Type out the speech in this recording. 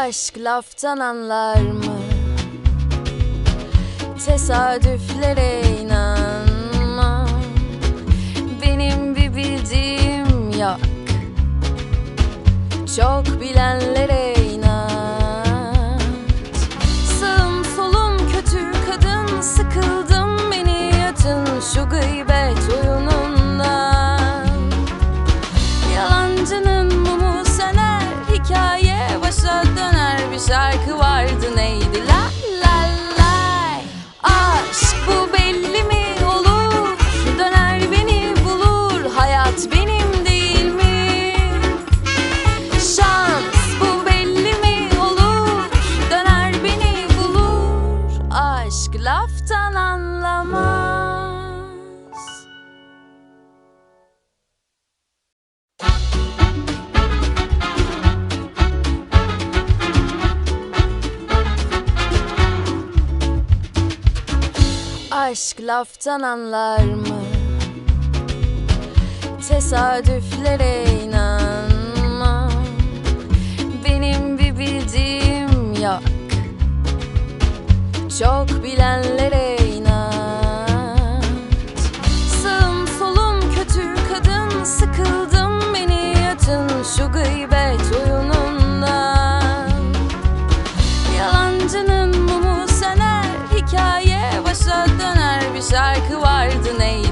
Aşk laftan anlar mı? Tesadüflere inanma Benim bir bildiğim yok Çok bilenlere şarkı vardı Aşk laftan anlar mı? Tesadüflere inanma. Benim bir bildiğim yok. Çok bilenlere inat. Sağım solum kötü kadın Sıkıldım beni yatın şu gıybet şarkı vardı neydi